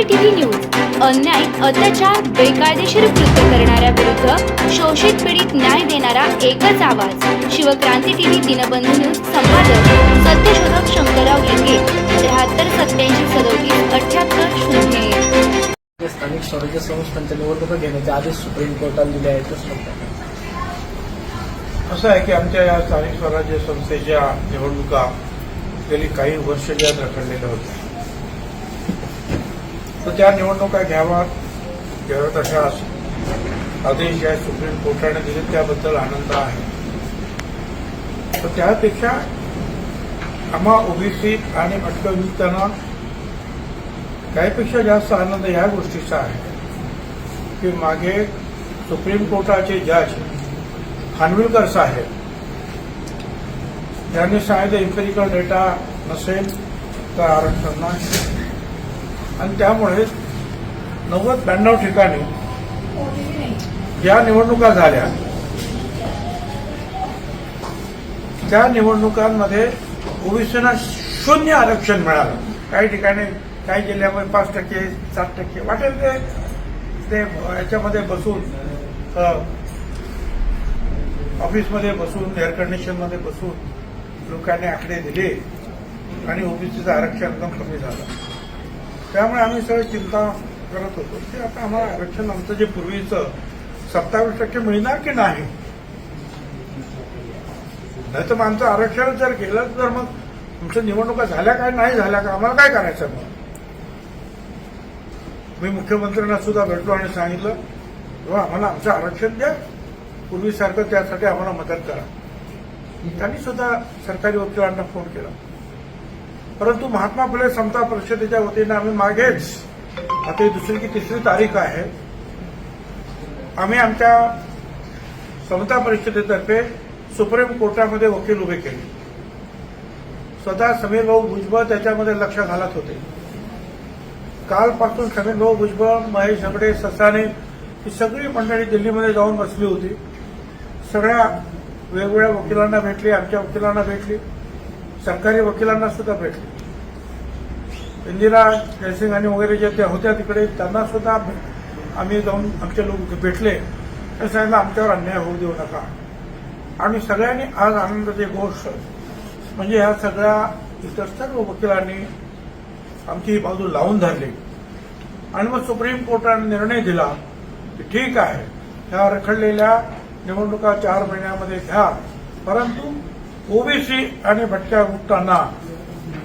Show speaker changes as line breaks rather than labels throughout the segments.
क्रांती TV news अन्याय अत्याचार बेकायदेशीर कृत्य करणाऱ्या विरुद्ध शोषित पीडित न्याय देणारा एकच आवाज. शिवक्रांती टीव्ही दिनबंधू न्यूज संपादक सत्यशोधक शंकरराव लिंगे त्र्याहत्तर सत्याऐंशी सदोतीस अठ्याहत्तर शून्य
स्थानिक स्वराज्य संस्थांच्या निवडणुका घेण्याचे आदेश सुप्रीम कोर्टाने दिले आहेत असं म्हणतात.
असं आहे की आमच्या या स्थानिक स्वराज्य संस्थेच्या निवडणुका गेली काही वर्ष ज्या रखडलेल्या होत्या. तर त्या निवडणुका घ्यावा घ्याव्यात अशा आदेश या सुप्रीम कोर्टाने दिले त्याबद्दल आनंद आहे. तर त्यापेक्षा आम्हा ओबीसी आणि अटकविमुक्तांना त्यापेक्षा जास्त आनंद या गोष्टीचा आहे. की मागे सुप्रीम कोर्टाचे जज खानविलकर साहेब यांनी सांगितलं इम्पेरिकल डेटा नसेल तर आरक्षण नाही. आणि त्यामुळे नव्वद ब्याण्णव ठिकाणी ज्या निवडणुका झाल्या त्या निवडणुकांमध्ये ओबीसीना शून्य आरक्षण मिळालं. काही ठिकाणी काही जिल्ह्यामध्ये पाच टक्के सात टक्के वाटेल ते ते याच्यामध्ये बसून ऑफिसमध्ये बसून एअर कंडिशनमध्ये बसून लोकांनी आकडे दिले आणि ओबीसीचं आरक्षण एकदम कमी झालं. त्यामुळे आम्ही सगळं चिंता करत होतो की आता आम्हाला आरक्षण आमचं जे पूर्वीचं सत्तावीस टक्के मिळणार की नाही? नाही तर मग आमचं आरक्षण जर गेलं तर मग तुमच्या निवडणुका झाल्या काय नाही झाल्या का आम्हाला काय करायचं मग? मी मुख्यमंत्र्यांना सुद्धा भेटलो आणि सांगितलं बाबा आम्हाला आमचं आरक्षण द्या. पूर्वीसारखं त्यासाठी आम्हाला मदत करा. त्यांनी सुद्धा सरकारी वकिलांना फोन केला. परंतु महात्मा फुले समता परिषदेच्या वतीनं आम्ही मागेच आता ही दुसरी की तिसरी तारीख आहे आम्ही आमच्या समता परिषदेतर्फे सुप्रीम कोर्टामध्ये वकील उभे केले. स्वतः समीर भाऊ भुजबळ त्याच्यामध्ये लक्ष घालत होते. कालपासून समीर भाऊ भुजबळ महेश झगडे ससाने ही सगळी मंडळी दिल्लीमध्ये जाऊन बसली होती. सगळ्या वेगवेगळ्या वकिलांना भेटली आमच्या वकिलांना भेटली सरकारी वकिलांना सुद्धा भेटली. इंदिरा जयसिंग वगैरे ज्या त्या होत्या तिकडे त्यांना सुद्धा आम्ही जाऊन आमचे लोक भेटले. तर सांगितलं आमच्यावर अन्याय होऊ देऊ नका. आणि सगळ्यांनी आज आनंदाची गोष्ट म्हणजे ह्या सगळ्या इतर सर्व वकिलांनी आमची ही बाजू लावून धरली. आणि मग सुप्रीम कोर्टाने निर्णय दिला की ठीक आहे ह्या रखडलेल्या निवडणुका चार महिन्यामध्ये घ्या. परंतु ओबीसी आणि भटक्या गुप्तांना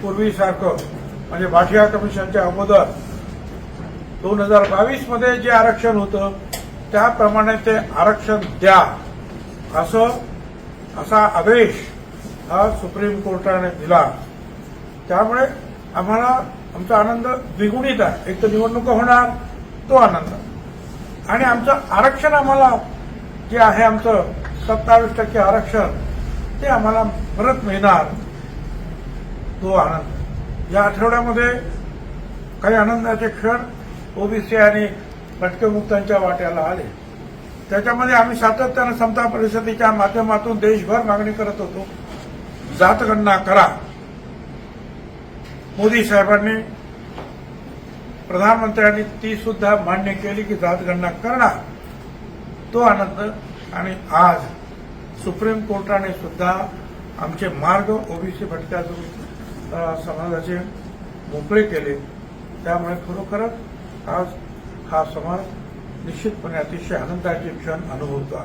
पूर्वीसारखं म्हणजे भाषा कमिशनच्या अगोदर दोन हजार बावीसमध्ये जे आरक्षण होतं त्याप्रमाणे ते आरक्षण द्या. असं असा आदेश हा सुप्रीम कोर्टाने दिला. त्यामुळे आम्हाला आमचा आनंद द्विगुणित आहे. एक तर निवडणूक होणार तो आनंद. आणि आमचं आरक्षण आम्हाला जे आहे आमचं सत्तावीस टक्के आरक्षण ते आम्हाला परत मिळणार तो आनंद. या आठवड्यामध्ये काही आनंदाचे क्षण ओबीसी आणि भटकेमुक्तांच्या वाट्याला आले. त्याच्यामध्ये आम्ही सातत्यानं समता परिषदेच्या माध्यमातून देशभर मागणी करत होतो. जातगणना करा. मोदी साहेबांनी प्रधानमंत्र्यांनी ती सुद्धा मान्य केली की जातगणना करणार. तो आनंद आणि आज सुप्रीम कोर्टाने सुद्धा आमचे मार्ग ओबीसी भटक्या अ, समाजाचे मोकळे केले. त्यामुळे खरोखरच आज हा समाज निश्चितपणे अतिशय आनंदाचे क्षण अनुभवतो आहे.